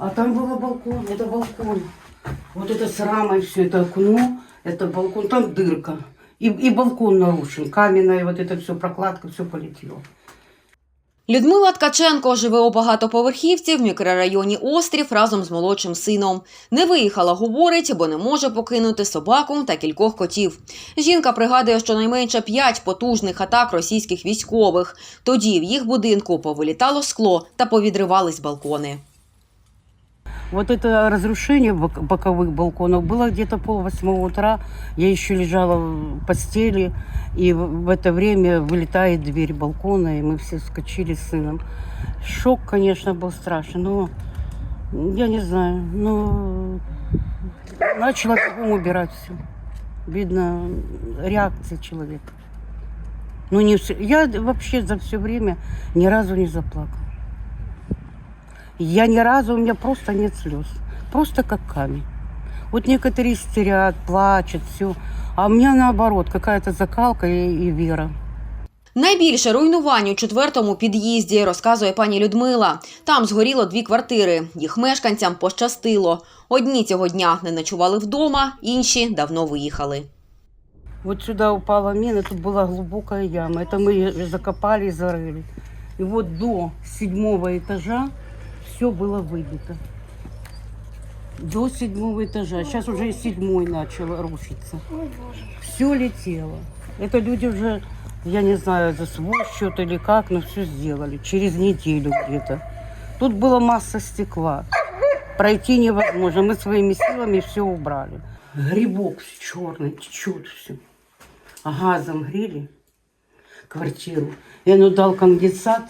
А там был балкон, это балкон. Вот это с рамой все, это окно, это балкон, там дырка. И, и балкон нарушен, каменная вот это все, прокладка, все полетело. Людмила Ткаченко живе у багатоповерхівці в мікрорайоні Острів разом з молодшим сином. Не виїхала, говорить, бо не може покинути собаку та кількох котів. Жінка пригадує, що найменше п'ять потужних атак російських військових. Тоді в їх будинку повилітало скло та повідривались балкони. Вот это разрушение бок- боковых балконов было где-то пол восьмого утра. Я еще лежала в постели, и в это время вылетает дверь балкона, и мы все вскочили с сыном. Шок, конечно, был страшный, но я не знаю, но начала убирать все. Видно, реакция человека. Ну, не все. Я вообще за все время ни разу не заплакала. Я ни разу, у меня просто нет слез. Просто как камень. Вот некоторые истерят, плачут, все. А у меня наоборот, какая-то закалка и, и вера. Найбільше руйнувань у четвертому під'їзді, розказує пані Людмила. Там згоріло дві квартири. Їх мешканцям пощастило. Одні цього дня не ночували вдома, інші давно виїхали. Вот сюда упала мина, тут была глубокая яма. Это мы её закопали и зарыли. И вот до седьмого этажа все было выбито. До седьмого этажа. Сейчас уже и седьмой начал рушиться. Все летело. Это люди уже, я не знаю, за свой счет или как, но все сделали. Через неделю где-то. Тут была масса стекла. Пройти невозможно. Мы своими силами все убрали. Грибок черный, течет все. Газом грели квартиру. И оно дал конденсат.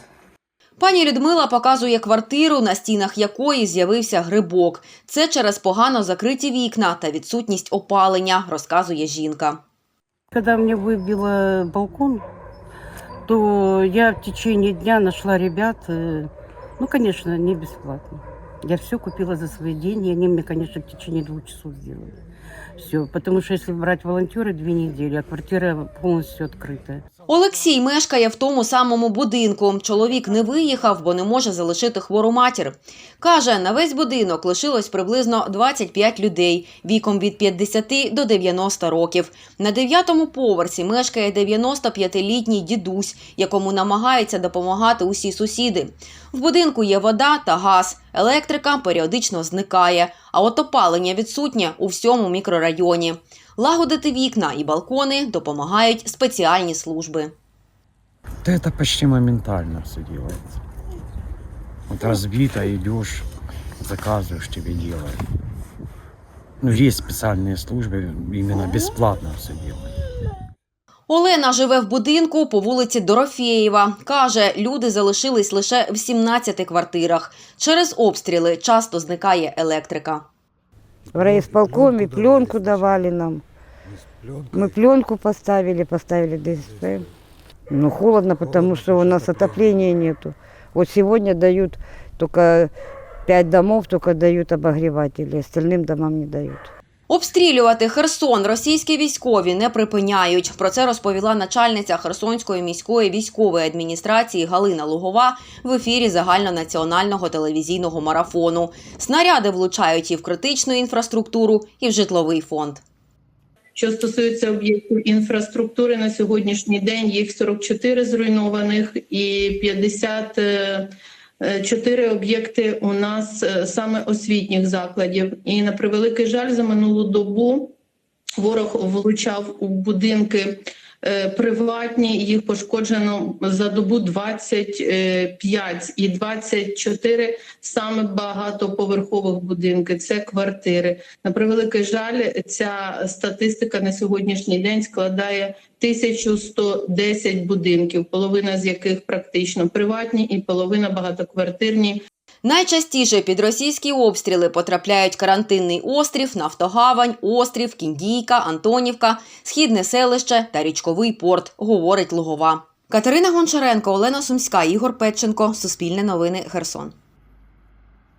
Пані Людмила показує квартиру, на стінах якої з'явився грибок. Це через погано закриті вікна та відсутність опалення, розказує жінка. Когда мне выбило балкон, то я в течение дня нашла ребят, э, ну, конечно, не бесплатно. Я все купила за свои деньги, они мне, конечно, в течение двух часов сделали. Все, потому что если брать волонтеры две недели, а квартира полностью открытая. Олексій мешкає в тому самому будинку. Чоловік не виїхав, бо не може залишити хвору матір. Каже, на весь будинок лишилось приблизно 25 людей віком від 50 до 90 років. На дев'ятому поверсі мешкає 95-літній дідусь, якому намагаються допомагати усі сусіди. В будинку є вода та газ. Електрика періодично зникає, а от опалення відсутнє у всьому мікрорайоні. Лагодити вікна і балкони допомагають спеціальні служби. Да это почти моментально все делается. Вот разбито, идешь, заказываешь, тебе делают. Ну, есть специальные службы, именно бесплатно все делают. Олена живе в будинку по вулиці Дорофєєва. Каже, люди залишились лише в 17 квартирах. Через обстріли часто зникає електрика. В райисполкоме пленку давали нам. Мы пленку поставили, поставили ДСП. Ну, холодно, потому что у нас отопления нету. Вот сегодня дают только пять домов, только дают обогреватели, остальным домам не дают. Обстрілювати Херсон російські військові не припиняють. Про це розповіла начальниця Херсонської міської військової адміністрації Галина Лугова в ефірі загальнонаціонального телевізійного марафону. Снаряди влучають і в критичну інфраструктуру, і в житловий фонд. Що стосується об'єктів інфраструктури, на сьогоднішній день їх 44 зруйнованих і 54 об'єкти у нас е, саме освітніх закладів. І на превеликий жаль, за минулу добу ворог влучав у будинки е, приватні. Їх пошкоджено за добу 25 і 24 саме багатоповерхових будинки. Це квартири. На превеликий жаль, ця статистика на сьогоднішній день складає 1110 будинків, половина з яких практично приватні, і половина багатоквартирні. Найчастіше під російські обстріли потрапляють карантинний острів, Нафтогавань, острів, Кіндійка, Антонівка, Східне селище та річковий порт, говорить Лугова. Катерина Гончаренко, Олена Сумська, Ігор Петченко. Суспільне новини. Херсон.